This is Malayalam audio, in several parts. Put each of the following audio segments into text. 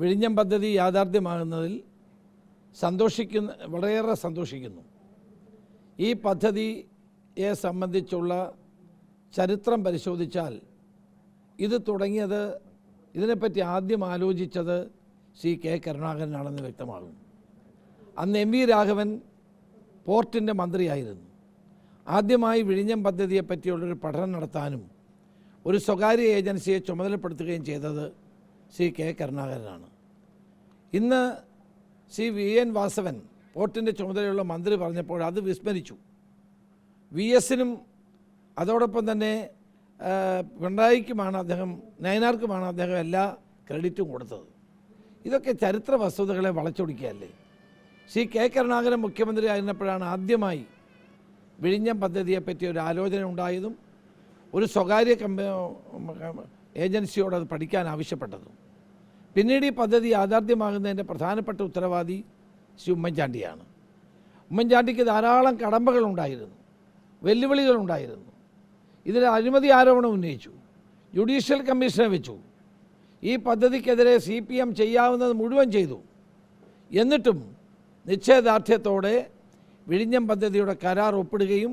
വിഴിഞ്ഞം പദ്ധതി യാഥാർത്ഥ്യമാകുന്നതിൽ സന്തോഷിക്കുന്ന വളരെയേറെ സന്തോഷിക്കുന്നു. ഈ പദ്ധതിയെ സംബന്ധിച്ചുള്ള ചരിത്രം പരിശോധിച്ചാൽ ഇത് തുടങ്ങിയത് ഇതിനെപ്പറ്റി ആദ്യം ആലോചിച്ചത് സി കെ കരുണാകരനാണെന്ന് വ്യക്തമാകും. അന്ന് എം വി രാഘവൻ പോർട്ടിന്റെ മന്ത്രിയായിരുന്നു. ആദ്യമായി വിഴിഞ്ഞം പദ്ധതിയെപ്പറ്റിയുള്ളൊരു പഠനം നടത്താനും ഒരു സ്വകാര്യ ഏജൻസിയെ ചുമതലപ്പെടുത്തുകയും ചെയ്തത് ശ്രീ കെ കരുണാകരനാണ്. ഇന്ന് സി വി എൻ വാസവൻ പോർട്ടിന്റെ ചുമതലയുള്ള മന്ത്രി പറഞ്ഞപ്പോൾ അത് വിസ്മരിച്ചു. വി എസിനും അതോടൊപ്പം തന്നെ പിണറായിക്കുമാണ് അദ്ദേഹം നയനാർക്കുമാണ് അദ്ദേഹം എല്ലാ ക്രെഡിറ്റും കൊടുത്തത്. ഇതൊക്കെ ചരിത്ര വസ്തുതകളെ വളച്ചൊടിക്കുകയല്ലേ? സി കെ കരുണാകരൻ മുഖ്യമന്ത്രി ആയിരുന്നപ്പോഴാണ് ആദ്യമായി വിഴിഞ്ഞം പദ്ധതിയെപ്പറ്റി ഒരു ആലോചന ഉണ്ടായതും ഒരു സ്വകാര്യ കമ്പ ഏജൻസിയോട് അത് പഠിക്കാൻ ആവശ്യപ്പെട്ടതും. പിന്നീട് ഈ പദ്ധതി യാഥാർത്ഥ്യമാകുന്നതിന്റെ പ്രധാനപ്പെട്ട ഉത്തരവാദി ശ്രീ ഉമ്മൻചാണ്ടിയാണ്. ഉമ്മൻചാണ്ടിക്ക് ധാരാളം കടമ്പകളുണ്ടായിരുന്നു വെല്ലുവിളികളുണ്ടായിരുന്നു. ഇതിൽ അഴിമതി ആരോപണം ഉന്നയിച്ചു ജുഡീഷ്യൽ കമ്മീഷനെ വെച്ചു. ഈ പദ്ധതിക്കെതിരെ സി പി എം ചെയ്യാവുന്നത് മുഴുവൻ ചെയ്തു. എന്നിട്ടും നിശ്ചയദാർഢ്യത്തോടെ വിഴിഞ്ഞം പദ്ധതിയുടെ കരാർ ഒപ്പിടുകയും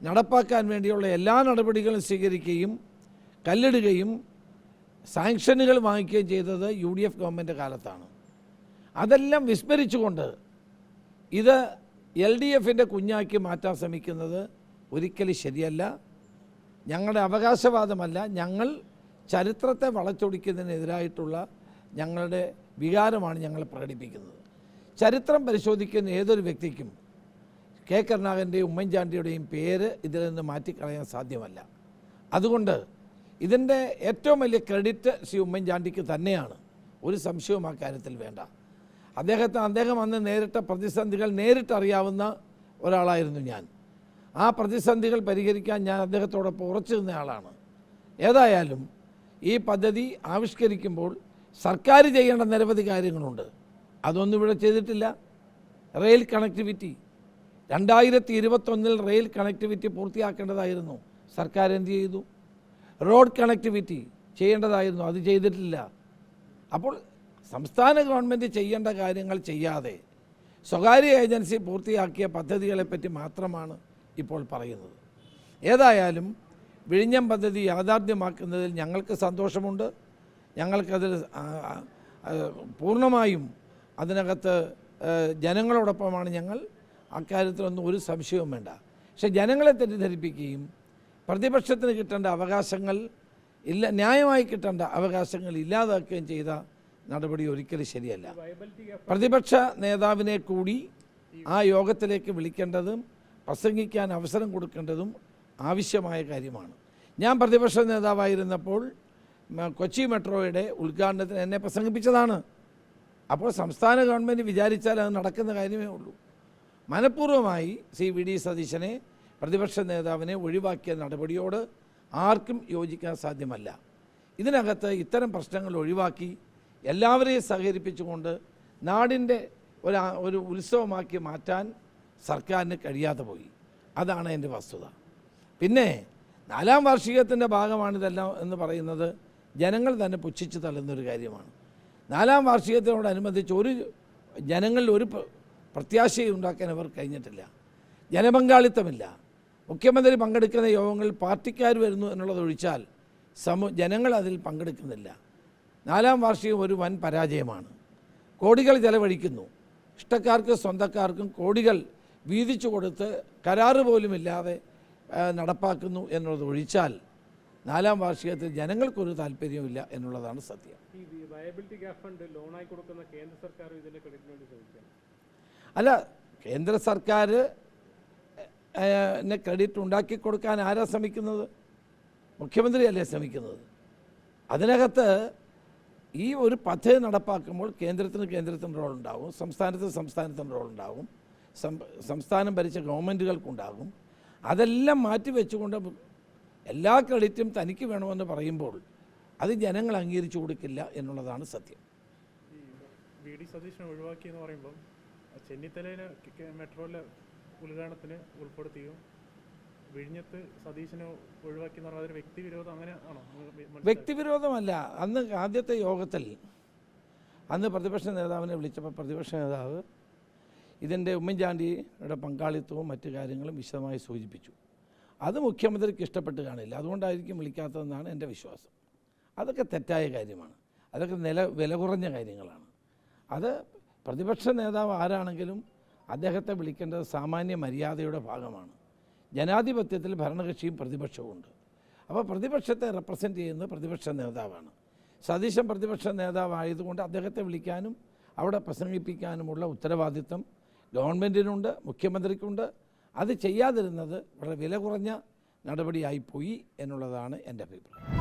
നടപ്പാക്കാൻ വേണ്ടിയുള്ള എല്ലാ നടപടികളും സ്വീകരിക്കുകയും കല്ലിടുകയും സാങ്ഷനുകൾ വാങ്ങിക്കുകയും ചെയ്തത് യു ഡി എഫ് ഗവൺമെന്റ് കാലത്താണ്. അതെല്ലാം വിസ്മരിച്ചുകൊണ്ട് ഇത് എൽ ഡി എഫിന്റെ കുഞ്ഞാക്കി മാറ്റാൻ ശ്രമിക്കുന്നത് ഒരിക്കലും ശരിയല്ല. ഞങ്ങളുടെ അവകാശവാദമല്ല. ഞങ്ങൾ ചരിത്രത്തെ വളച്ചൊടിക്കുന്നതിനെതിരായിട്ടുള്ള ഞങ്ങളുടെ വികാരമാണ് ഞങ്ങൾ പ്രകടിപ്പിക്കുന്നത്. ചരിത്രം പരിശോധിക്കുന്ന ഏതൊരു വ്യക്തിക്കും കെ കരുണാകരന്റെയും ഉമ്മൻചാണ്ടിയുടെയും പേര് ഇതിൽ നിന്ന് മാറ്റിക്കളയാൻ സാധ്യമല്ല. അതുകൊണ്ട് ഇതിന്റെ ഏറ്റവും വലിയ ക്രെഡിറ്റ് ശ്രീ ഉമ്മൻചാണ്ടിക്ക് തന്നെയാണ്. ഒരു സംശയവും ആ കാര്യത്തിൽ വേണ്ട. അദ്ദേഹത്തെ അദ്ദേഹം അന്ന് നേരിട്ട പ്രതിസന്ധികൾ നേരിട്ടറിയാവുന്ന ഒരാളായിരുന്നു ഞാൻ. ആ പ്രതിസന്ധികൾ പരിഹരിക്കാൻ ഞാൻ അദ്ദേഹത്തോടൊപ്പം ഉറച്ചു നിന്നയാളാണ് ഏതായാലും ഈ പദ്ധതി ആവിഷ്കരിക്കുമ്പോൾ സർക്കാർ ചെയ്യേണ്ട നിരവധി കാര്യങ്ങളുണ്ട്. അതൊന്നും ഇവിടെ ചെയ്തിട്ടില്ല. റെയിൽ കണക്ടിവിറ്റി രണ്ടായിരത്തി ഇരുപത്തൊന്നിൽ റെയിൽ കണക്ടിവിറ്റി പൂർത്തിയാക്കേണ്ടതായിരുന്നു. സർക്കാർ എന്ത് ചെയ്തു? റോഡ് കണക്ടിവിറ്റി ചെയ്യേണ്ടതായിരുന്നു. അത് ചെയ്തിട്ടില്ല. അപ്പോൾ സംസ്ഥാന ഗവൺമെന്റ് ചെയ്യേണ്ട കാര്യങ്ങൾ ചെയ്യാതെ സ്വകാര്യ ഏജൻസി പൂർത്തിയാക്കിയ പദ്ധതികളെപ്പറ്റി മാത്രമാണ് ഇപ്പോൾ പറയുന്നത്. ഏതായാലും വിഴിഞ്ഞം പദ്ധതി യാഥാർത്ഥ്യമാക്കുന്നതിൽ ഞങ്ങൾക്ക് സന്തോഷമുണ്ട്. ഞങ്ങൾക്കതിൽ പൂർണമായും അതിനകത്ത് ജനങ്ങളോടൊപ്പമാണ് ഞങ്ങൾ. അക്കാര്യത്തിലൊന്നും ഒരു സംശയവും വേണ്ട. പക്ഷെ ജനങ്ങളെ തെറ്റിദ്ധരിപ്പിക്കുകയും പ്രതിപക്ഷത്തിന് കിട്ടേണ്ട അവകാശങ്ങൾ ഇല്ല ന്യായമായി കിട്ടേണ്ട അവകാശങ്ങൾ ഇല്ലാതാക്കുകയും ചെയ്ത നടപടി ഒരിക്കലും ശരിയല്ല. പ്രതിപക്ഷ നേതാവിനെ കൂടി ആ യോഗത്തിലേക്ക് വിളിക്കേണ്ടതും പ്രസംഗിക്കാൻ അവസരം കൊടുക്കേണ്ടതും ആവശ്യമായ കാര്യമാണ്. ഞാൻ പ്രതിപക്ഷ നേതാവായിരുന്നപ്പോൾ കൊച്ചി മെട്രോയുടെ ഉദ്ഘാടനത്തിന് എന്നെ പ്രസംഗിപ്പിച്ചതാണ്. അപ്പോൾ സംസ്ഥാന ഗവൺമെന്റ് വിചാരിച്ചാൽ അത് നടക്കുന്ന കാര്യമേ ഉള്ളൂ. മനഃപൂർവമായി സി വി ഡി സതീശനെ പ്രതിപക്ഷ നേതാവിനെ ഒഴിവാക്കിയ നടപടിയോട് ആർക്കും യോജിക്കാൻ സാധ്യമല്ല. ഇതിനകത്ത് ഇത്തരം പ്രശ്നങ്ങൾ ഒഴിവാക്കി എല്ലാവരെയും സഹകരിപ്പിച്ചുകൊണ്ട് നാടിന്റെ ഒരു ഒരു ഉത്സവമാക്കി മാറ്റാൻ സർക്കാരിന് കഴിയാതെ പോയി. അതാണ് എന്റെ വസ്തുത. പിന്നെ നാലാം വാർഷികത്തിന്റെ ഭാഗമാണിതെല്ലാം എന്ന് പറയുന്നത് ജനങ്ങൾ തന്നെ പുച്ഛിച്ച് തള്ളുന്നൊരു കാര്യമാണ്. നാലാം വാർഷികത്തിനോടനുബന്ധിച്ച് ഒരു ജനങ്ങളിൽ ഒരു പ്ര- പ്രത്യാശയും അവർ കഴിഞ്ഞിട്ടില്ല. ജനപങ്കാളിത്തമില്ല. മുഖ്യമന്ത്രി പങ്കെടുക്കുന്ന യോഗങ്ങളിൽ പാർട്ടിക്കാർ വരുന്നു എന്നുള്ളത് ഒഴിച്ചാൽ സമൂ ജനങ്ങൾ അതിൽ പങ്കെടുക്കുന്നില്ല. നാലാം വാർഷികം ഒരു വൻ പരാജയമാണ്. കോടികൾ ചെലവഴിക്കുന്നു. ഇഷ്ടക്കാർക്കും സ്വന്തക്കാർക്കും കോടികൾ വീതിച്ചു കൊടുത്ത് കരാറ് പോലുമില്ലാതെ നടപ്പാക്കുന്നു എന്നുള്ളത് ഒഴിച്ചാൽ നാലാം വാർഷികത്തിൽ ജനങ്ങൾക്കൊരു താല്പര്യമില്ല എന്നുള്ളതാണ് സത്യം. അല്ല കേന്ദ്ര സർക്കാർ ക്രെഡിറ്റ് ഉണ്ടാക്കി കൊടുക്കാൻ ആരാ ശ്രമിക്കുന്നത് മുഖ്യമന്ത്രിയല്ലേ ശ്രമിക്കുന്നത് അതിനകത്ത് ഈ ഒരു പദ്ധതി നടപ്പാക്കുമ്പോൾ കേന്ദ്രത്തിന് കേന്ദ്രത്തിന് റോൾ ഉണ്ടാവും സംസ്ഥാനത്തിന് സംസ്ഥാനത്തിന് റോൾ ഉണ്ടാവും സംസ്ഥാനം ഭരിച്ച ഗവൺമെന്റുകൾക്കുണ്ടാകും അതെല്ലാം മാറ്റി വെച്ചുകൊണ്ട് എല്ലാ ക്രെഡിറ്റും തനിക്ക് വേണമെന്ന് പറയുമ്പോൾ അത് ജനങ്ങൾ അംഗീകരിച്ചു കൊടുക്കില്ല എന്നുള്ളതാണ് സത്യം വി ഒഴിവാക്കി എന്ന് പറയുമ്പം ചെന്നിത്തലയിലെ മെട്രോയിലെ ഉദ്ഘാടനത്തിന് ഉൾപ്പെടുത്തിയും വിഴിഞ്ഞത്ത് സതീശനെ ഒഴിവാക്കി എന്ന് പറഞ്ഞാൽ വ്യക്തിവിരോധം അങ്ങനെ ആണോ? വ്യക്തിവിരോധമല്ല. അന്ന് ആദ്യത്തെ യോഗത്തിൽ അന്ന് പ്രതിപക്ഷ നേതാവിനെ വിളിച്ചപ്പോൾ പ്രതിപക്ഷ നേതാവ് ഇതിന്റെ ഉമ്മൻചാണ്ടിയുടെ പങ്കാളിത്തവും മറ്റു കാര്യങ്ങളും വിശദമായി സൂചിപ്പിച്ചു. അത് മുഖ്യമന്ത്രിക്ക് ഇഷ്ടപ്പെട്ട് കാണില്ല. അതുകൊണ്ടായിരിക്കും വിളിക്കാത്തതെന്നാണ് എന്റെ വിശ്വാസം. അതൊക്കെ തെറ്റായ കാര്യമാണ്. അതൊക്കെ നില വില കുറഞ്ഞ കാര്യങ്ങളാണ്. അത് പ്രതിപക്ഷ നേതാവ് ആരാണെങ്കിലും അദ്ദേഹത്തെ വിളിക്കേണ്ടത് സാമാന്യ മര്യാദയുടെ ഭാഗമാണ്. ജനാധിപത്യത്തിൽ ഭരണകക്ഷിയും പ്രതിപക്ഷവും ഉണ്ട്. അപ്പോൾ പ്രതിപക്ഷത്തെ റെപ്രസെന്റ് ചെയ്യുന്നത് പ്രതിപക്ഷ നേതാവാണ്. സതീശൻ പ്രതിപക്ഷ നേതാവായതുകൊണ്ട് അദ്ദേഹത്തെ വിളിക്കാനും അവിടെ പ്രസംഗിപ്പിക്കാനുമുള്ള ഉത്തരവാദിത്വം ഗവൺമെന്റിനുണ്ട് മുഖ്യമന്ത്രിക്കുണ്ട്. അത് ചെയ്യാതിരുന്നത് വളരെ വില കുറഞ്ഞ നടപടിയായിപ്പോയി എന്നുള്ളതാണ് എന്റെ അഭിപ്രായം.